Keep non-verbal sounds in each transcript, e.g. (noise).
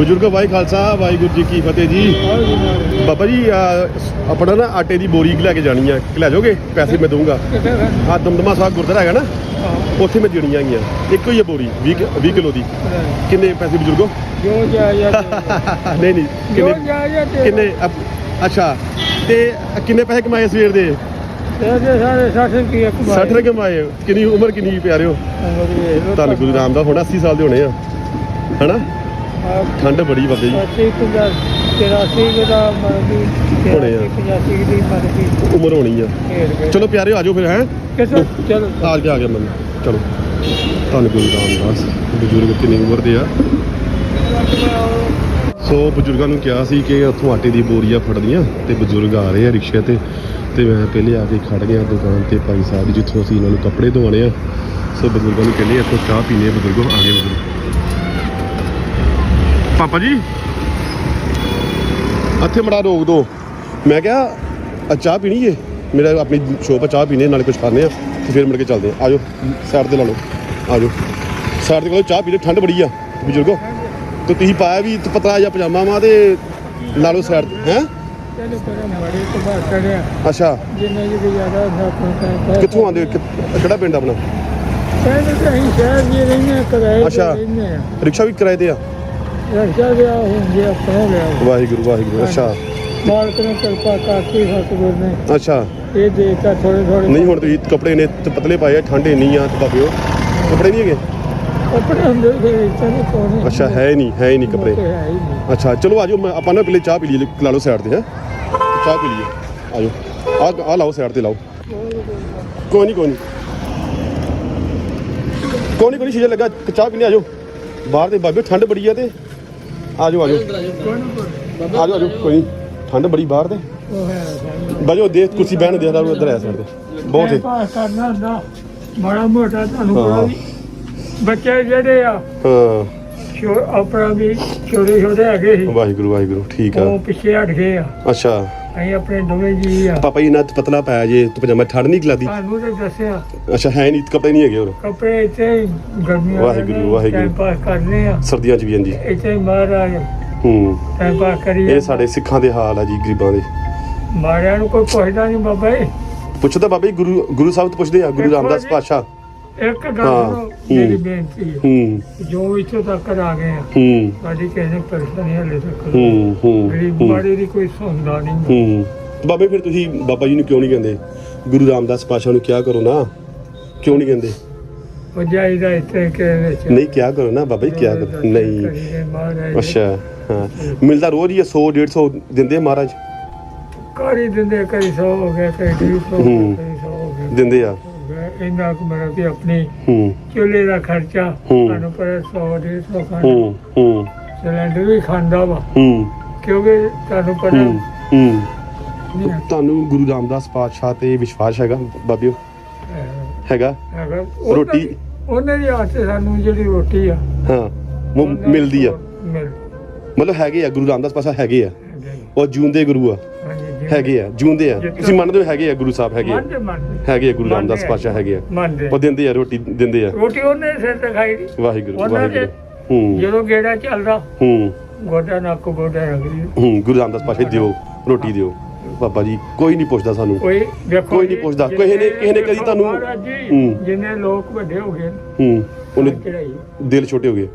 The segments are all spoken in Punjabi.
ਬਜ਼ੁਰਗ ਭਾਈ ਖਾਲਸਾ ਵਾਹਿਗੁਰੂ ਜੀ ਕੀ ਫਤਿਹ ਜੀ। ਬਾਬਾ ਜੀ ਆਹ, ਆਪਣਾ ਨਾ ਆਟੇ ਦੀ ਬੋਰੀ ਲੈ ਕੇ ਜਾਣੀ ਆ। ਲੈ ਜਾਓਗੇ? ਪੈਸੇ ਮੈਂ ਦਊਂਗਾ। ਆ ਦਮਦਮਾ ਸਾਹਿਬ ਗੁਰਦੁਆਰਾ ਹੈਗਾ ਨਾ ਉੱਥੇ ਮੈਂ ਦੇਣੀਆਂ ਹੈਗੀਆਂ। ਇੱਕੋ ਹੀ ਆ ਬੋਰੀ 20 20 ਕਿਲੋ ਦੀ। ਕਿੰਨੇ ਪੈਸੇ ਬਜ਼ੁਰਗੋ? ਜੋ (laughs) ਨਹੀਂ ਨਹੀਂ ਕਿੰਨੇ ਅਪ- ਅੱਛਾ ਤੇ ਕਿੰਨੇ ਪੈਸੇ ਕਮਾਏ ਸਵੇਰ ਦੇ? ਇਹਦੇ ਸਾਰੇ 60 ਰੁਪਏ 60 ਰੁਪਏ ਕਮਾਏ। ਕਿੰਨੀ ਉਮਰ ਕਿੰਨੀ ਪਿਆਰਿਓ? ਧੰਨ ਗੁਰੂ ਰਾਮਦਾਸ ਹੁਣ 80 ਸਾਲ ਦੇ ਹੋਣੇ ਆ। ਹਨਾ? ਠੰਡ ਬੜੀ ਬਾਬੇ ਜੀ 80 50 83 ਦਾ ਮਰਦੀ ਹੋਣੇ ਆ। 85 ਦੀ ਮਰਦੀ ਉਮਰ ਹੋਣੀ ਆ। ਗਏ ਚਲੋ ਪਿਆਰਿਓ ਆਜੋ ਫਿਰ ਹੈ? ਕਿਸੋ ਚਲੋ। ਆ ਗਿਆ ਆ ਗਿਆ ਮੈਂ ਚਲੋ। ਧੰਨ ਗੁਰੂ ਰਾਮਦਾਸ। ਬਜ਼ੁਰਗ ਕਿੰਨੀ ਉਮਰ ਦੇ ਆ। ਸੋ ਬਜ਼ੁਰਗਾਂ ਨੂੰ ਕਿਹਾ ਸੀ ਕਿ ਉੱਥੋਂ ਆਟੇ ਦੀ ਬੋਰੀਆਂ ਫੜਦੀਆਂ ਤੇ ਬਜ਼ੁਰਗ ਆ ਰਹੇ ਆ ਰਿਕਸ਼ੇ ਤੇ ਤੇ ਮੈਂ ਪਹਿਲੇ ਆ ਕੇ ਖੜ ਗਿਆ ਦੁਕਾਨ ਤੇ ਭਾਈ ਸਾਹਿਬ ਦੀ ਜਿੱਥੋਂ ਅਸੀਂ ਇਹਨਾਂ ਨੂੰ ਕੱਪੜੇ ਧਵਾਉਣੇ ਆ। ਸੋ ਬਜ਼ੁਰਗਾਂ ਨੂੰ ਕਹਿੰਦੇ ਇੱਥੋਂ ਚਾਹ ਪੀਣੇ ਬਜ਼ੁਰਗੋ ਆ ਗਏ ਬਜ਼ੁਰਗ। ਪਾਪਾ ਜੀ। ਇੱਥੇ ਮੜਾ ਰੋਕ ਦੋ। ਮੈਂ ਕਿਹਾ ਆ ਚਾਹ ਪੀਣੀ ਏ? ਮੇਰਾ ਆਪਣੀ ਸ਼ੋਪ ਆ ਚਾਹ ਪੀਣੇ ਨਾਲੇ ਕੁਝ ਖਾਣੇ ਆ। ਤੇ ਫਿਰ ਮੁੜ ਕੇ ਚੱਲਦੇ ਆ। ਆਜੋ ਸਾਈਡ ਤੇ ਲਾ ਲਓ। ਆਜੋ ਸਾਈਡ ਤੇ ਕੋਲ ਚਾਹ ਪੀ ਲਓ ਠੰਡ ਬੜੀ ਆ ਬਜ਼ੁਰਗੋ। ਤੇ ਤੁਸੀਂ ਪਾਇਆ ਵੀ ਪਤਲਾ ਜਿਹਾ ਪਜਾਮਾ ਵਾ ਤੇ ਲਾ ਲਓ ਸਾਈਡ ਹੈ? ਅੱਛਾ। ਜਿੰਨੇ ਜੀ ਵੀ ਜ਼ਿਆਦਾ ਹੁੰਦਾ ਆਪਣਾ ਕਿੱਥੋਂ ਆਉਂਦੇ ਕਿਹੜਾ ਪਿੰਡ ਆਪਣਾ? ਕਹਿੰਦੇ ਕਿ ਅਸੀਂ ਸ਼ਹਿਰ ਜੀ ਰਹਿੰਦੇ ਕਿਰਾਏ ਤੇ ਅੱਛਾ। ਰਹਿੰਦੇ ਆ ਰਿਕਸ਼ਾ ਵੀ ਕਿਰਾਏ ਤੇ ਆ? ਰਕਸ਼ਾ ਗਿਆ ਹੁੰਦੇ ਆਪਣਾ ਲਿਆ ਵਾਹਿਗੁਰੂ ਵਾਹਿਗੁਰੂ ਅੱਛਾ। ਮਾਲਕ ਨੇ ਕਿਰਪਾ ਕਰਤੀ ਸਤਿਗੁਰ ਨੇ। ਅੱਛਾ। ਇਹ ਦੇਤਾ ਥੋੜੇ ਥੋੜੇ ਨਹੀਂ ਹੁਣ ਤੁਸੀਂ ਕੱਪੜੇ ਨੇ ਤੇ ਪਤਲੇ ਪਾਏ ਆ ਠੰਡ ਇੰਨੀ ਆ ਤੇ ਬਾਬਿਓ ਕੱਪੜੇ ਨਹੀਂ ਹੈਗੇ? ਕੱਪੜੇ ਹੁੰਦੇ ਇੱਥੇ ਨਹੀਂ ਪਾਉਣੇ। ਅੱਛਾ ਹੈ ਨਹੀਂ ਹੈ ਨਹੀਂ ਕੱਪੜੇ। ਨਹੀਂ। ਅੱਛਾ ਚਲੋ ਆਜੋ ਮੈਂ ਆਪਾਂ ਨਾ ਪਹਿਲੇ ਚਾਹ ਪੀ ਲਈਏ ਲਾ ਲਓ ਸਾਈਡ ਤੇ ਹੈ। ਚਾਹ ਪੀ ਲਈਏ। ਆਜੋ। ਆ ਆ ਲਾਓ ਸਾਈਡ ਤੇ ਲਾਓ। ਕੋਈ ਨਹੀਂ ਕੋਈ ਨਹੀਂ। ਕੋਈ ਨਹੀਂ ਕੋਈ ਸ਼ੀਸ਼ਾ ਲੱਗਾ ਚਾਹ ਪੀਣੇ ਆਜੋ। ਬਾਹਰ ਦੇ ਬਾਬੇ ਠੰਡ ਬੜੀ ਆ ਤੇ। ਆਜੋ ਆਜੋ। ਆਜੋ ਆਜੋ ਕੋਈ ਠੰਡ ਬੜੀ ਬਾਹਰ ਸਾਨੂੰ ਬਾਜੋ ਦੇ ਕੁਰਸੀ ਬਹਿਣ ਦੇ ਦਾ ਇੱਧਰ ਆ ਸਾਈਡ ਤੇ ਬਹੁਤ ਹੈ ਕਰਨਾ ਹੁੰਦਾ। ਮਾੜਾ ਮੋਟਾ ਤੁਹਾਨੂੰ। ਪਤਾ ਵੀ ਬੱਚੇ ਜਿਹੜੇ ਆ ਹਾਂ। ਆਪਣਾ ਵੀ ਛੋਟੇ ਛੋਟੇ ਹੈਗੇ ਸੀ। ਵਾਹਿਗੁਰੂ ਵਾਹਿਗੁਰੂ। ਠੀਕ ਆ। ਉਹ ਪਿੱਛੇ ਹਟ ਗਏ ਆ। ਅੱਛਾ। ਅਸੀਂ ਆਪਣੇ ਦੋਵੇਂ ਜੀ ਆ। ਪਾਪਾ ਜੀ ਨਾ ਪਤਲਾ ਪਾਇਆ ਜੇ ਤੂੰ ਪਜਾਮਾ ਠੰਡ ਨਹੀਂ ਲੱਗਦੀ ਤੁਹਾਨੂੰ ਤੇ ਦੱਸਿਆ। ਅੱਛਾ ਹੈ ਨਹੀਂ ਕੱਪੜੇ ਨਹੀਂ ਹੈਗੇ ਹੋਰ? ਕੱਪੜੇ ਇੱਥੇ ਗਰਮੀਆਂ ਵਾਹਿਗੁਰੂ, ਵਾਹਿਗੁਰੂ। ਟਾਈਮ ਪਾਸ ਕਰਨੇ ਆ। ਸਰਦੀਆਂ ਚ ਵੀ ਹਾਂਜੀ। ਇੱਥੇ ਮਹਾਰਾਜ ਹੂੰ। ਟਾਈਮ ਪਾਸ ਕਰੀਏ ਇਹ ਸਾਡੇ ਸਿੱਖਾਂ ਦੇ ਹਾਲ ਆ ਜੀ ਗਰੀਬਾਂ ਦੇ। ਮਾਰਿਆਂ ਨੂੰ ਕੋਈ ਪੁੱਛਦਾ ਨਹੀਂ ਬਾਬਾ ਜੀ। ਪੁੱਛਦਾ ਬਾਬਾ ਜੀ ਗੁਰੂ ਗੁਰੂ ਸਾਹਿਬ ਤੋਂ ਪੁੱਛਦੇ ਆ ਗੁਰੂ ਰਾਮਦਾਸ ਜੀ। ਇੱਕ ਗੱਲ ਹੂੰ। ਮੇਰੀ ਬੇਨਤੀ ਹੈ ਹੂੰ। ਜੋ ਇੱਥੋਂ ਤੱਕ ਆ ਗਏ ਆ ਹੂੰ। ਸਾਡੀ ਕਿਸੇ ਨੇ ਪਰੇਸ਼ਾਨੀ ਹਲੇ ਤੱਕ ਹੂੰ ਹੂੰ ਹੂੰ, ਮਾੜੀ ਦੀ ਕੋਈ ਸੁਣਦਾ ਨਹੀਂ। ਹੂੰ। ਬਾਬੇ ਫਿਰ ਤੁਸੀਂ ਬਾਬਾ ਜੀ ਨੂੰ ਕਿਉਂ ਨਹੀਂ ਕਹਿੰਦੇ? ਗੁਰੂ ਰਾਮਦਾਸ ਪਾਤਸ਼ਾਹ ਨੂੰ ਕਿਹਾ ਕਰੋ ਨਾ। ਕਿਉਂ ਨਹੀਂ ਕਹਿੰਦੇ? ਉਹ ਜਾਈਦਾ ਇੱਥੇ ਕਿ ਵਿੱਚ ਨਹੀਂ ਕਿਹਾ ਕਰੋ ਨਾ ਬਾਬਾ ਜੀ ਕਿਹਾ ਕਰੋ। ਨਹੀਂ। ਅੱਛਾ ਹਾਂ। ਮਿਲਦਾ ਰੋਜ਼ ਹੀ 100 150 ਦਿੰਦੇ ਆ ਮਹਾਰਾਜ? ਕਰੀ ਦਿੰਦੇ ਕਈ ਸੌ ਹੋ ਗਏ ਕਈ ਡੇਢ ਸੌ ਹੋ ਸੌ ਗਏ ਦਿੰਦੇ ਆ। ਇੰਨਾ ਕੁ ਮੇਰਾ ਵੀ ਆਪਣੀ ਹੂੰ। ਚੁੱਲ੍ਹੇ ਦਾ ਖਰਚਾ ਹੂੰ। ਤੁਹਾਨੂੰ ਪਰ 100 150 ਖਾਣਾ। ਹੂੰ ਹੂੰ। ਸਿਲੰਡਰ ਵੀ ਖਾਂਦਾ ਵਾ। ਹੂੰ। ਕਿਉਂਕਿ ਤੁਹਾਨੂੰ ਪਤਾ ਹੂੰ ਹੂੰ। ਨਹੀਂ ਹੈ। ਤੁਹਾਨੂੰ ਗੁਰੂ ਰਾਮਦਾਸ ਪਾਤਸ਼ਾਹ ਤੇ ਵਿਸ਼ਵਾਸ ਹੈਗਾ ਬਾਬਿਓ? ਹੈਗਾ। ਹੈਗਾ? ਉਹਨਾਂ ਰੋਟੀ- ਦੀ- ਉਹਨਾਂ ਦੀ ਹੱਥ ਸਾਨੂੰ ਜਿਹੜੀ ਰੋਟੀ ਆ ਹਾਂ ਉਹ ਉਹਨਾਂ ਮਿਲਦੀ ਆ। ਮਿਲ ਮਤਲਬ ਹੈਗੇ ਆ ਗੁਰੂ ਰਾਮਦਾਸ ਪਾਤਸ਼ਾਹ ਹੈਗੇ ਆ। ਹੈਗੇ। ਉਹ ਜੂੰਦੇ ਗੁਰੂ ਆ। ਹੈਗੇ ਆ ਜੂੰਦੇ ਆ। ਤੁਸੀਂ ਮੰਨਦੇ ਹੋ ਹੈਗੇ ਆ ਗੁਰੂ ਸਾਹਿਬ ਹੈਗੇ ਆ। ਮੰਨਦੇ ਮੰਨਦੇ। ਹੈਗੇ ਆ ਗੁਰੂ ਰਾਮਦਾਸ। ਪਾਤਸ਼ਾਹ ਹੈਗੇ ਆ। ਮੰਨਦੇ ਉਹ ਦਿੰਦੇ ਆ ਰੋਟੀ ਦਿੰਦੇ ਆ। ਰੋਟੀ ਉਹਨੇ ਸਿਰ ਤੇ ਖਾਈ ਦੀ। ਵਾਹਿਗੁਰੂ ਉਹਨਾਂ ਦੇ ਵਾਹਿਗੁਰੂ। ਹੂੰ। ਜਦੋਂ ਗੇੜਾ ਚੱਲਦਾ ਹੂੰ। ਗੋਡਾ ਨੱਕ ਗੋਡਾ ਰਗੜੀ ਹੂੰ ਗੁਰੂ ਰਾਮਦਾਸ ਪਾਤਸ਼ਾਹ ਦਿਓ ਰੋਟੀ ਦਿਓ। ਬਾਬਾ ਜੀ ਕੋਈ ਨਹੀਂ ਪੁੱਛਦਾ ਸਾਨੂੰ। ਕੋਈ ਕੋਈ ਨਹੀਂ ਜੀ, ਪੁੱਛਦਾ। ਕਿਸੇ ਨੇ- ਕਿਸੇ ਨੇ ਕਦੀ ਤੁਹਾਨੂੰ- ਮਹਾਰਾਜ ਜੀ, ਹੂੰ। ਜਿੰਨੇ ਲੋਕ ਵੱਡੇ ਹੋ ਗਏ ਹੂੰ। ਉਹਨੇ ਚੜਾਈ ਦਿਲ ਛੋਟੇ ਹੋ ਗਏ।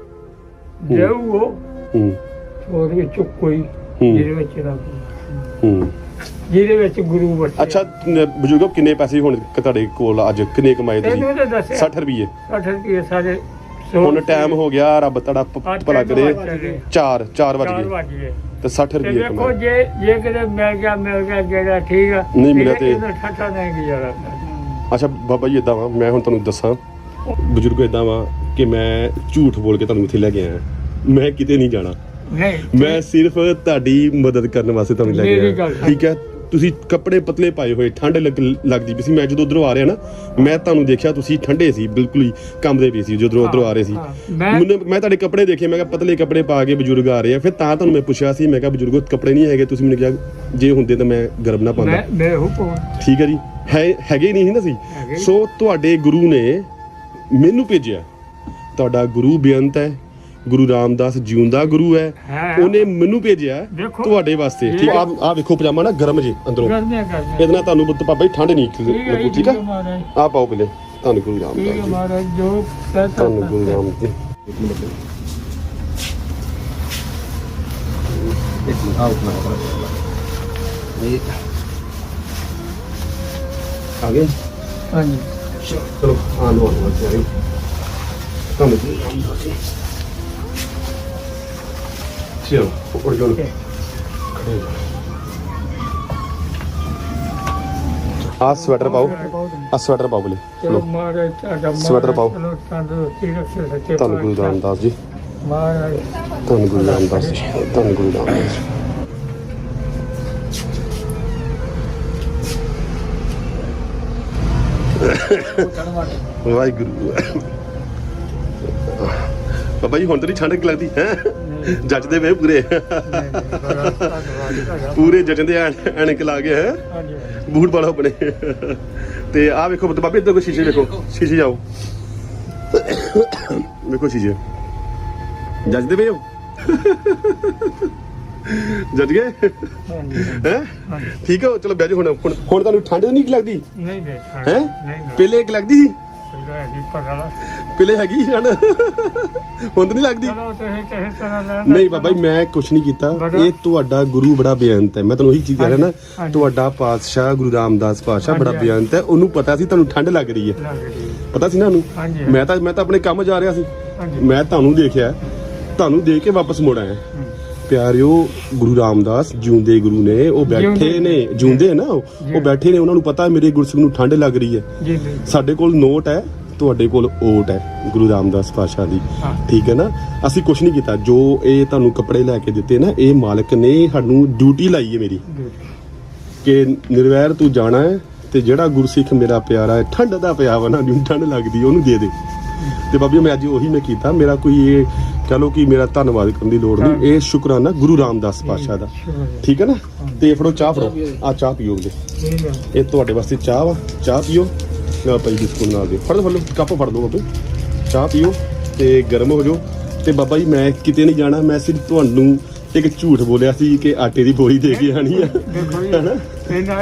ਜੇ ਉਹ। ਹੂੰ। ਉਹਦੇ ਵਿੱਚ ਕੋਈ ਹੂੰ। ਜਿਹਦੇ ਵਿੱਚ ਰੱਬ ਹੂੰ। ਜਿਹਦੇ ਵਿੱਚ ਗੁਰੂ ਵਰਤੇ ਅੱਛਾ ਨ- ਬਜ਼ੁਰਗੋ ਕਿੰਨੇ ਪੈਸੇ ਹੁਣ ਕ- ਤੁਹਾਡੇ ਕੋਲ ਅੱਜ? ਕਿੰਨੇ ਕਮਾਏ ਤੁਸੀਂ? ਤੈਨੂੰ ਤਾਂ ਦੱਸਿਆ। 60 ਰੁਪਏ 60 ਰੁਪਏ ਸਾਰੇ ਸੌ ਹੁਣ ਟਾਈਮ ਹੋ ਗਿਆ ਰੱਬ ਤੁਹਾਡਾ ਭਲਾ ਕਰੇ। ਗਏ। 4 4 ਵਜ ਗਏ। ਤੇ 60 ਤੇ ਰੁਪਏ ਦੇਖੋ ਕਮਾਏ। ਜੇ ਜੇ ਕਿਤੇ ਮਿਲ ਗਿਆ ਮਿਲ ਗਿਆ ਜਿਹੜਾ ਠੀਕ ਆ ਨਹੀਂ ਮਿਲਿਆ ਤੇ- ਠੱਠਾ ਨਹੀਂ ਗੁਜ਼ਾਰਾ। ਅੱਛਾ ਬਾਬਾ ਜੀ ਇਦਾਂ ਵਾ ਮੈਂ ਹੁਣ ਤੁਹਾਨੂੰ ਦੱਸਾਂ। ਬਜ਼ੁਰਗੋ ਇਦਾਂ ਵਾ ਕਿ ਮੈਂ ਝੂਠ ਬੋਲ ਕੇ ਤੁਹਾਨੂੰ ਇੱਥੇ ਲੈ ਕੇ ਆਇਆ। ਮੈਂ ਕਿਤੇ ਨਹੀਂ ਜਾਣਾ। ਨਹੀਂ। ਮੈਂ ਸਿਰਫ ਤੁਹਾਡੀ ਮਦਦ ਕਰਨ ਵਾਸਤੇ ਤੁਹਾਨੂੰ ਲੈ ਮੇਰੀ ਕੇ ਗੱਲ ਆਇਆ ਠੀਕ ਹੈ? ਤੁਸੀਂ ਕੱਪੜੇ ਪਤਲੇ ਪਾਏ ਹੋਏ ਠੰਡ ਲੱਗ ਲੱਗਦੀ ਪਈ ਸੀ। ਮੈਂ ਜਦੋਂ ਉਧਰੋਂ ਆ ਰਿਹਾ ਨਾ ਮੈਂ ਤੁਹਾਨੂੰ ਦੇਖਿਆ ਤੁਸੀਂ ਠੰਡੇ ਸੀ ਬਿਲਕੁਲ ਹੀ ਕੰਬਦੇ ਪਏ ਸੀ ਜਦੋਂ ਉਧਰੋਂ ਆ ਰਹੇ ਸੀ। ਮੈਨੂੰ ਮੈਂ ਤੁਹਾਡੇ ਕੱਪੜੇ ਦੇਖੇ ਮੈਂ ਕਿਹਾ ਪਤਲੇ ਕੱਪੜੇ ਪਾ ਕੇ ਬਜ਼ੁਰਗ ਆ ਰਹੇ ਆ। ਫਿਰ ਤਾਂ ਤੁਹਾਨੂੰ ਮੈਂ ਪੁੱਛਿਆ ਸੀ ਮੈਂ ਕਿਹਾ ਬਜ਼ੁਰਗੋ ਕੱਪੜੇ ਨਹੀਂ ਹੈਗੇ ਤੁਸੀਂ ਮੈਨੂੰ ਕਿਹਾ ਜੇ ਹੁੰਦੇ ਤਾਂ ਮੈਂ ਗਰਮ ਨਾ ਪਾਉਂਦਾ। ਮੈਂ ਮੈਂ ਹੁਕਮ ਠੀਕ ਹੈ ਜੀ। ਹੈ ਹੈਗੇ ਨਹੀਂ ਨਾ। ਸੀ ਸੋ ਤੁਹਾਡੇ ਗੁਰੂ ਨੇ ਮੈਨੂੰ ਭੇਜਿਆ। ਤੁਹਾਡਾ ਗੁਰੂ ਬੇਅੰਤ ਹੈ। ਗੁਰੂ ਰਾਮਦਾਸ ਜਿਉਂਦਾ ਗੁਰੂ ਹੈ ਹੈ। ਉਹਨੇ ਮੈਨੂੰ ਭੇਜਿਆ। ਤੁਹਾਡੇ ਵਾਸਤੇ ਠੀਕ ਆ? ਆ ਵੇਖੋ ਪਜਾਮਾ ਨਾ ਗਰਮ ਜੇ ਅੰਦਰੋਂ। ਕਰਦੇ ਕਰਦੇ ਇਹਦੇ ਨਾਲ ਤੁਹਾਨੂੰ ਬੁੱਤ ਬਾਬਾ ਜੀ ਠੰਡ ਨਹੀਂ ਲੱਗੂ ਠੀਕ ਆ? ਠੀਕ ਹੈ ਮਹਾਰਾਜ। ਆ ਪਾਓ ਪਹਿਲੇ ਤੁਹਾਨੂੰ ਗੁਰੂ ਠੀਕ ਹੈ ਰਾਮਦਾਸ ਜੀ। ਮਹਾਰਾਜ ਜੋ ਕਹਿਤਾ ਤੁਹਾਨੂੰ ਗੁਰੂ ਰਾਮ ਜੀ। ਇੱਕ ਮਿੰਟ ਨਾ ਇਹ ਆ ਗਏ ਹਾਂਜੀ। ਚਲੋ ਆ ਲੋ ਆ ਚਾਰੀ ਤੁਹਾਨੂੰ ਗੁਰੂ ਰਾਮਦਾਸ ਜੀ। ਚਲੋ। ਆ ਸਵੈਟਰ ਪਾਓ ਆ ਸਵੈਟਰ ਪਾਓ ਬਲੇ ਚਲੋ ਚਲੋ ਮਹਾਰਾਜ ਤੁਹਾਡਾ ਸਵੈਟਰ ਪਾਓ। ਚਲੋ ਤੰਦਰੁਸਤੀ ਰੱਖੇ ਸੱਚੇ ਤੁਹਾਨੂੰ ਗੁਰੂ ਪਾਤਸ਼ਾਹ। ਰਾਮਦਾਸ ਜੀ ਮਹਾਰਾਜ ਤੁਹਾਨੂੰ ਗੁਰੂ ਰਾਮਦਾਸ ਜੀ ਤੁਹਾਨੂੰ ਗੁਰੂ ਰਾਮਦਾਸ ਜੀ ਵਾਹਿਗੁਰੂ। ਬਾਬਾ ਜੀ ਹੁਣ ਤਾਂ ਨਹੀਂ ਠੰਡ ਕਿ ਲੱਗਦੀ ਹੈ? ਜੱਜਦੇ ਵੇ ਪੂਰੇ। ਪੂਰੇ ਜੱਜਦੇ ਐਨ- ਐਨਕ ਲਾ ਗਏ ਹੈ? ਹਾਂਜੀ ਬੂਟ ਪਾਲੋ ਆਪਣੇ। ਤੇ ਆਹ ਵੇਖੋ ਬਾਬੇ ਇੱਧਰ ਕੋਈ ਸ਼ੀਸ਼ੇ ਵੇਖੋ। ਸ਼ੀਸ਼ੇ ਜਾਓ। ਵੇਖੋ ਸ਼ੀਸ਼ੇ। ਜੱਜਦੇ ਵੇ ਹੋ? ਜੱਜ ਗਏ? ਹਾਂਜੀ। ਹੈ। ਠੀਕ ਹੈ ਚਲੋ ਬਹਿ ਜਾਓ ਹੁਣ। ਹੁਣ ਤੁਹਾਨੂੰ ਠੰਡ ਨਹੀਂ ਲੱਗਦੀ? ਨਹੀਂ ਨਹੀਂ ਹੈ ਪਹਿਲੇ ਇੱਕ ਲੱਗਦੀ ਸੀ? ਹੈਗੀ ਪਹਿਲੇ ਹੈਗੀ ਹੁਣ ਤਾਂ ਨਹੀਂ ਲੱਗਦੀ? ਚਲੋ ਤੁਸੀਂ ਕਿਸੇ ਤਰ੍ਹਾਂ ਲੈਣਾ ਨਹੀਂ ਬਾਬਾ ਜੀ ਮੈਂ ਕੁਛ ਨਹੀਂ ਕੀਤਾ। ਬੜਾ- ਇਹ ਤੁਹਾਡਾ ਗੁਰੂ ਬੜਾ ਬੇਅੰਤ ਹੈ। ਮੈਂ ਤੁਹਾਨੂੰ ਉਹੀ ਚੀਜ਼ ਕਹਿ ਰਿਹਾ ਨਾ ਹਾਂਜੀ। ਤੁਹਾਡਾ ਪਾਤਸ਼ਾਹ ਗੁਰੂ ਰਾਮਦਾਸ ਪਾਤਸ਼ਾਹ ਬੜਾ ਹਾਂਜੀ, ਬੇਅੰਤ ਹੈ। ਉਹਨੂੰ ਪਤਾ ਸੀ ਤੁਹਾਨੂੰ ਠੰਡ ਲੱਗ ਰਹੀ ਹੈ। ਲੱਗ। ਪਤਾ ਸੀ ਨਾ ਉਹਨੂੰ? ਹਾਂਜੀ। ਮੈਂ ਤਾਂ ਮੈਂ ਤਾਂ ਆਪਣੇ ਕੰਮ ਜਾ ਰਿਹਾ ਸੀ। ਹਾਂਜੀ। ਮੈਂ ਤੁਹਾਨੂੰ ਦੇਖਿਆ। ਤੁਹਾਨੂੰ ਦੇਖ ਕੇ ਵਾਪਸ ਮੁੜ ਆਇਆ। ਪਿਆਰਿਓ ਗੁਰੂ ਰਾਮਦਾਸ ਜਿਉਂਦੇ ਗੁਰੂ ਨੇ ਉਹ ਬੈਠੇ ਨੇ। ਜਿਉਂਦੇ ਨਾ ਉਹ। ਬੈਠੇ ਨੇ ਉਹਨਾਂ ਨੂੰ ਪਤਾ ਮੇਰੇ ਗੁਰਸਿੱਖ ਨੂੰ ਠੰਡ ਲੱਗ ਰਹੀ ਹੈ। ਸਾਡੇ ਕੋਲ ਨੋਟ ਹੈ ਤੁਹਾਡੇ ਕੋਲ ਓਟ ਹੈ ਗੁਰੂ ਰਾਮਦਾਸ ਪਾਸ਼ਾ ਦੀ। ਠੀਕ ਹੈ ਨਾ? ਅਸੀਂ ਕੁਝ ਨਹੀਂ ਕੀਤਾ। ਜੋ ਇਹ ਤੁਹਾਨੂੰ ਕੱਪੜੇ ਲੈ ਕੇ ਦਿੱਤੇ ਨਾ ਇਹ ਮਾਲਕ ਨੇ ਸਾਨੂੰ ਡਿਊਟੀ ਲਾਈ ਹੈ ਮੇਰੀ। ਕਿ ਨਿਰਵੈਰ ਤੂੰ ਜਾਣਾ ਹੈ ਤੇ ਜਿਹੜਾ ਗੁਰਸਿੱਖ ਮੇਰਾ ਪਿਆਰਾ ਹੈ ਠੰਡ ਦਾ ਪਿਆ ਵਾ ਨਾ ਠੰਡ ਲੱਗਦੀ ਉਹਨੂੰ ਦੇ ਦੇ। ਤੇ ਬਾਬੀ ਮੈਂ ਅੱਜ ਉਹੀ ਮੈਂ ਕੀਤਾ। ਮੇਰਾ ਕੋਈ ਇਹ ਕਹ ਲੋ ਕਿ ਮੇਰਾ ਧੰਨਵਾਦ ਕਰਨ ਦੀ ਲੋੜ ਨਹੀਂ। ਇਹ ਸ਼ੁਕਰਾਨਾ ਗੁਰੂ ਰਾਮਦਾਸ ਪਾਸ਼ਾ ਦਾ। ਠੀਕ ਹੈ ਨਾ? ਤੇ ਫੜੋ ਚਾਹ ਫੜੋ। ਆ ਚਾਹ ਪੀਓ ਹੈ ਇਹ ਤੁਹਾਡੇ ਵਾਸਤੇ ਚਾਹ ਵਾ। ਚਾਹ ਪੀਓ। ਨਾ ਭਾਈ ਬਿਸਕੁਟ ਨਾਲ ਦੇ। ਫੜ ਲਓ, ਕੱਪ ਫੜ ਲਓ ਬਾਬੇ। ਚਾਹ ਪੀਓ ਤੇ ਗਰਮ ਹੋ ਜਾਓ। ਤੇ ਬਾਬਾ ਜੀ ਮੈਂ ਕਿਤੇ ਨਹੀਂ ਜਾਣਾ। ਮੈਂ ਸਿਰਫ ਤੁਹਾਨੂੰ ਇੱਕ ਝੂਠ ਬੋਲਿਆ ਸੀ ਕਿ ਆਟੇ ਦੀ ਬੋਰੀ ਦੇ ਕੇ ਆਣੀ ਆ।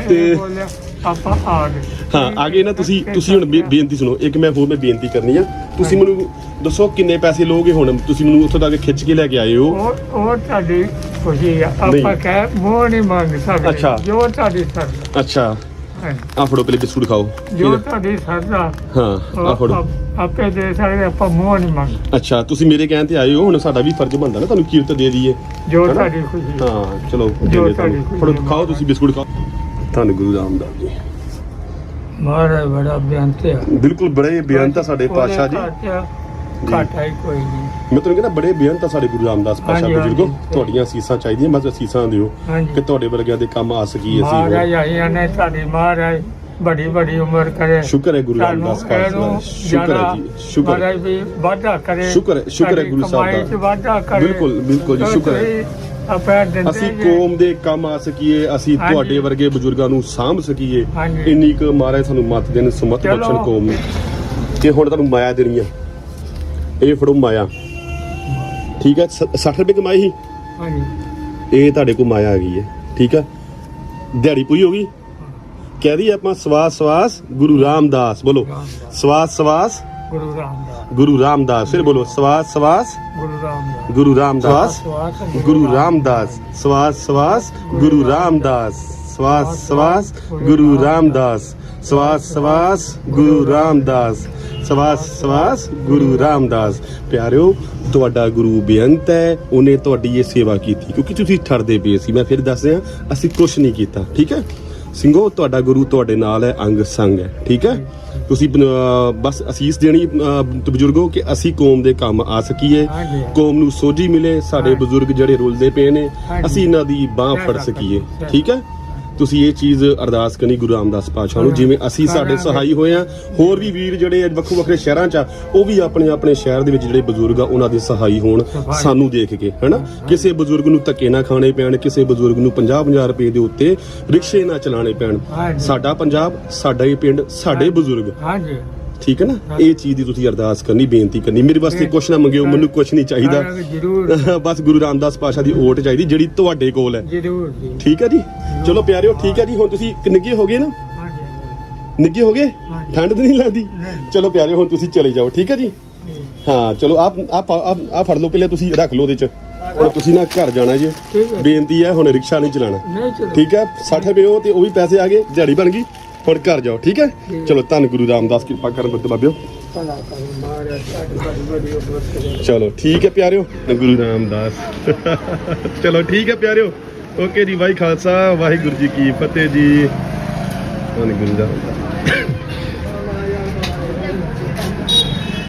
ਤੇ- ਇਹ ਬੋਲਿਆ। ਆਪਾਂ ਆ ਗਏ। ਹਾਂ ਆਗੇ ਨਾ ਤੁਸੀਂ ਤੁਸੀਂ ਹੁਣ ਬੇ- ਬੇਨਤੀ ਸੁਣੋ ਇੱਕ ਮੈਂ ਹੋਰ ਮੈਂ ਬੇਨਤੀ ਕਰਨੀ ਆ। ਤੁਸੀਂ ਮੈਨੂੰ ਦੱਸੋ ਕਿੰਨੇ ਪੈਸੇ ਲਓਗੇ ਹੁਣ? ਤੁਸੀਂ ਮੈਨੂੰ ਉੱਥੋਂ ਤੱਕ ਖਿੱਚ ਕੇ ਲੈ ਕੇ ਆਏ ਹੋ। ਉਹ ਉਹ ਤੁਹਾਡੀ ਖੁਸ਼ੀ ਆ। ਆਪਾਂ ਨਹੀਂ। ਕਹਿ ਮੋਹ ਨਹੀਂ ਮੰਗ ਸਕਦੇ। ਜੋ ਤੁਹਾਡੀ ਸਰਦਾ ਅੱਛਾ। ਆ ਫੜੋ ਪਹਿਲੇ ਬਿਸਕੁਟ ਖਾਓ। ਜੋ ਫਿਰ- ਤੁਹਾਡੀ ਸਰਦਾ ਹਾਂ ਆ ਫੜੋ। ਆਪ- ਆਪੇ ਦੇ ਸਕਦੇ ਆਪਾਂ ਮੋਹ ਨਹੀਂ ਮੰਗ ਅੱਛਾ ਤੁਸੀਂ ਮੇਰੇ ਕਹਿਣ ਤੇ ਆਏ ਹੋ ਹੁਣ ਸਾਡਾ ਵੀ ਫਰਜ਼ ਬਣਦਾ ਨਾ ਤੁਹਾਨੂੰ ਕੀਰਤ ਦੇ ਦਈਏ। ਜੋ ਹੈਨਾ? ਤੁਹਾਡੀ ਖੁਸ਼ੀ। ਆ। ਹਾਂ ਚਲੋ ਜੋ ਦੇ ਦੇ ਤੁਹਾਡੀ ਤੁਹਾਨੂੰ। ਖੁਸ਼ੀ ਫੜੋ ਖਾਓ ਤੁਸੀਂ ਬਿਸਕੁਟ ਖਾਓ। ਧੰਨ ਗੁਰੂ ਰਾਮਦਾਸ ਜੀ ਮਹਾਰਾਜ ਬੜਾ ਬੇਅੰਤ ਆ ਬਿਲਕੁਲ ਬੜੇ ਬੇਅੰਤ ਆ ਸਾਡੇ ਪਾਤਸ਼ਾਹ ਜੀ ਘਾਟਾ ਹੀ ਕੋਈ ਨਹੀਂ ਮੈਂ ਤੁਹਾਨੂੰ ਕਹਿੰਦਾ ਬੜੇ ਬੇਅੰਤ ਆ ਸਾਡੇ ਗੁਰੂ ਰਾਮਦਾਸ ਪਾਤਸ਼ਾਹ ਹਾਂਜੀ, ਬਜ਼ੁਰਗੋ ਹਾਂਜੀ। ਤੁਹਾਡੀਆਂ ਅਸੀਸਾਂ ਚਾਹੀਦੀਆਂ ਬਸ ਅਸੀਸਾਂ ਦਿਓ ਹਾਂਜੀ ਕਿ ਤੁਹਾਡੇ ਵਰਗਿਆਂ ਦੇ ਕੰਮ ਆ ਸਕੀ ਅਸੀਂ ਮਹਾਰਾਜ ਹੋਰ। ਆਈਆਂ ਨੇ ਤੁਹਾਡੀ ਮਹਾਰਾਜ ਬੜੀ ਬੜੀ ਉਮਰ ਕਰੇ ਸ਼ੁਕਰ ਹੈ ਗੁਰੂ ਸਾਨੂੰ ਰਾਮਦਾਸ ਇਹਨੂੰ ਦਾ ਸ਼ੁਕਰ ਹੈ ਜ਼ਿਆਦਾ ਜੀ ਸ਼ੁਕਰ ਹੈ। ਮਹਾਰਾਜ ਵੀ ਵਾਧਾ ਕਰੇ ਸ਼ੁਕਰ ਹੈ- ਸ਼ੁਕਰ ਹੈ ਸਾਡੀ ਗੁਰੂ ਸਾਹਿਬ ਕਮਾਈ ਦਾ। 'ਚ ਵਾਧਾ ਕਰੇ ਬਿਲਕੁਲ, ਬਿਲਕੁਲ ਜੀ, ਸ਼ੁਕਰ ਹੈ। ਆਪਾਂ ਦਿੰਦੇ ਅਸੀਂ ਜੇ। ਕੌਮ ਦੇ ਕੰਮ ਆ ਸਕੀਏ ਅਸੀਂ ਹਾਂਜੀ। ਤੁਹਾਡੇ ਵਰਗੇ ਬਜ਼ੁਰਗਾਂ ਨੂੰ ਸਾਂਭ ਸਕੀਏ। ਹਾਂਜੀ। ਇੰਨੀ ਕੁ ਮਹਾਰਾਜ ਸਾਨੂੰ ਮੱਤ ਦੇਣ ਸਮਤ ਚਲੋ। ਬਖਸ਼ਣ ਕੌਮ ਨੂੰ। ਤੇ ਹੁਣ ਤੁਹਾਨੂੰ ਮਾਇਆ ਦੇਣੀ ਆ। ਇਹ ਫੜੋ ਮਾਇਆ। ਠੀਕ ਹੈ ਸ- 60 ਰੁਪਏ ਕਮਾਈ ਸੀ? ਹਾਂਜੀ। ਇਹ ਤੁਹਾਡੇ ਕੋਲ ਮਾਇਆ ਆ ਗਈ ਹੈ। ਠੀਕ ਹੈ ਦਿਹਾੜੀ ਪੂਰੀ ਹੋ ਗਈ? ਕਹਿ ਰਹੀ ਆਪਾਂ ਸਵਾਸ ਸਵਾਸ ਗੁਰੂ ਰਾਮਦਾਸ। ਬੋਲੋ। ਰਾਮਦਾਸ। ਸਵਾਸ ਸਵਾਸ ਗੁਰੂ ਰਾਮਦਾਸ। ਗੁਰੂ ਰਾਮਦਾਸ ਫਿਰ ਬੋਲੋ ਸਵਾਸ ਸਵਾਸ। ਗੁਰੂ ਰਾਮਦਾਸ। ਗੁਰੂ ਰਾਮਦਾਸ। ਸਵਾਸ ਗੁਰੂ ਰਾਮਦਾਸ। ਸਵਾਸ ਸਵਾਸ। ਗੁਰੂ ਰਾਮਦਾਸ। ਸਵਾਸ ਸਵਾਸ ਗੁਰੂ ਰਾਮਦਾਸ। ਸਵਾਸ ਸਵਾਸ। ਗੁਰੂ ਰਾਮਦਾਸ। ਸਵਾਸ ਸਵਾਸ। ਗੁਰੂ ਰਾਮਦਾਸ। ਪਿਆਰਿਓ ਤੁਹਾਡਾ ਗੁਰੂ ਬੇਅੰਤ ਹੈ। ਉਹਨੇ ਤੁਹਾਡੀ ਇਹ ਸੇਵਾ ਕੀਤੀ। ਕਿਉਂਕਿ ਤੁਸੀਂ ਠਰਦੇ ਪਏ ਸੀ। ਮੈਂ ਫਿਰ ਦੱਸ ਰਿਹਾ ਅਸੀਂ ਕੁਝ ਨਹੀਂ ਕੀਤਾ। ਠੀਕ ਹੈ? ਸਿੰਘੋ ਤੁਹਾਡਾ ਗੁਰੂ ਤੁਹਾਡੇ ਨਾਲ ਹੈ ਅੰਗ ਸੰਗ ਹੈ ਠੀਕ ਹੈ ਤੁਸੀਂ ਬਸ ਅਸੀਸ ਦੇਣੀ ਬਜ਼ੁਰਗੋ ਕਿ ਅਸੀਂ ਕੌਮ ਦੇ ਕੰਮ ਆ ਸਕੀਏ। ਕੌਮ ਨੂੰ ਸੋਝੀ ਮਿਲੇ ਸਾਡੇ। ਬਜ਼ੁਰਗ ਜਿਹੜੇ ਰੁਲਦੇ ਪਏ ਨੇ। ਅਸੀਂ ਇਹਨਾਂ ਦੀ ਬਾਹ ਫੜ ਸਕੀਏ। ਠੀਕ ਹੈ ਤੁਸੀਂ ਇਹ ਚੀਜ਼ ਅਰਦਾਸ ਕਰਨੀ ਗੁਰੂ ਰਾਮਦਾਸ ਪਾਤਸ਼ਾਹ ਨੂੰ। ਜਿਵੇਂ ਅਸੀਂ ਸਾਡੇ। ਸਹਾਈ ਹੋਏ ਆ ਹੋਰ ਵੀ ਵੀਰ ਜਿਹੜੇ ਵੱਖੋ ਵੱਖਰੇ ਸ਼ਹਿਰਾਂ 'ਚ ਆ ਉਹ ਵੀ ਆਪਣੇ ਆਪਣੇ ਸ਼ਹਿਰ ਦੇ ਵਿੱਚ ਜਿਹੜੇ ਬਜ਼ੁਰਗ ਆ ਉਹਨਾਂ ਦੇ ਸਹਾਈ ਹੋਣ। ਸਾਨੂੰ ਦੇਖ ਕੇ ਹੈਨਾ ਕਿਸੇ ਬਜ਼ੁਰਗ ਨੂੰ ਧੱਕੇ ਨਾ ਖਾਣੇ ਪੈਣ ਕਿਸੇ ਬਜ਼ੁਰਗ ਨੂੰ 50-50 ਰੁਪਏ ਦੇ ਉੱਤੇ ਰਿਕਸ਼ੇ ਨਾ ਚਲਾਣੇ ਪੈਣ। ਸਾਡਾ ਪੰਜਾਬ ਸਾਡਾ ਹੀ ਪਿੰਡ ਸਾਡੇ ਬਜ਼ੁਰਗ ਹਾਂਜੀ ਠੀਕ ਹੈ ਨਾ? ਇਹ ਚੀਜ਼ ਦੀ ਤੁਸੀਂ ਅਰਦਾਸ ਕਰਨੀ ਬੇਨਤੀ ਕਰਨੀ। ਮੇਰੇ ਵਾਸਤੇ ਕੁਛ ਨਾ ਮੰਗਿਓ ਮੈਨੂੰ ਕੁਛ ਨਹੀਂ ਚਾਹੀਦਾ। (laughs) ਬਸ ਗੁਰੂ ਰਾਮਦਾਸ ਪਾਸ਼ਾ ਦੀ ਓਟ ਚਾਹੀਦੀ ਜਿਹੜੀ ਤੁਹਾਡੇ ਕੋਲ ਹੈ। ਜ਼ਰੂਰ ਜੀ। ਠੀਕ ਹੈ ਜੀ? ਚਲੋ ਪਿਆਰਿਓ ਠੀਕ ਹੈ ਜੀ ਹੁਣ ਤੁਸੀਂ ਨਿੱਗੇ ਹੋ ਗਏ ਨਾ? ਨਿੱਗੇ ਹੋ ਗਏ। ਠੰਡ ਨਹੀਂ ਲੱਗਦੀ। ਚਲੋ ਪਿਆਰਿਓ ਹੁਣ ਤੁਸੀਂ ਚਲੇ ਜਾਓ ਠੀਕ ਹੈ ਜੀ? ਹਾਂ ਚਲੋ ਆਪ ਆਪ ਆ ਫੜ ਲਓ ਪਹਿਲੇ ਤੁਸੀਂ ਰੱਖ ਲਓ ਉਹਦੇ ਚ। ਹੁਣ ਤੁਸੀਂ ਨਾ ਘਰ ਜਾਣਾ ਜੀ। ਬੇਨਤੀ ਹੈ ਹੁਣ ਰਿਕਸ਼ਾ ਨਹੀਂ ਚਲਾਣਾ ਠੀਕ ਹੈ? 60 ਰੁਪਏ ਉਹ ਤੇ ਉਹ ਵੀ ਪੈਸੇ ਆ ਗਏ ਦਿਹਾੜੀ ਬਣ ਗਈ। ਹੁਣ ਘਰ ਜਾਓ ਠੀਕ ਹੈ? ਚਲੋ ਧੰਨ ਗੁਰੂ ਰਾਮਦਾਸ ਕਿਰਪਾ ਕਰਨ ਬੁੱਧ ਬਾਬਿਓ। ਚਲੋ ਠੀਕ ਹੈ ਪਿਆਰਿਓ। ਗੁਰੂ ਰਾਮਦਾਸ। ਚਲੋ ਠੀਕ ਹੈ ਪਿਆਰਿਓ। ਓਕੇ ਜੀ ਵਾਹਿ ਖਾਲਸਾ ਵਾਹਿਗੁਰੂ ਜੀ ਕੀ ਫਤਿਹ ਜੀ। ਧੰਨ ਗੁਰੂ ਰਾਮਦਾਸ।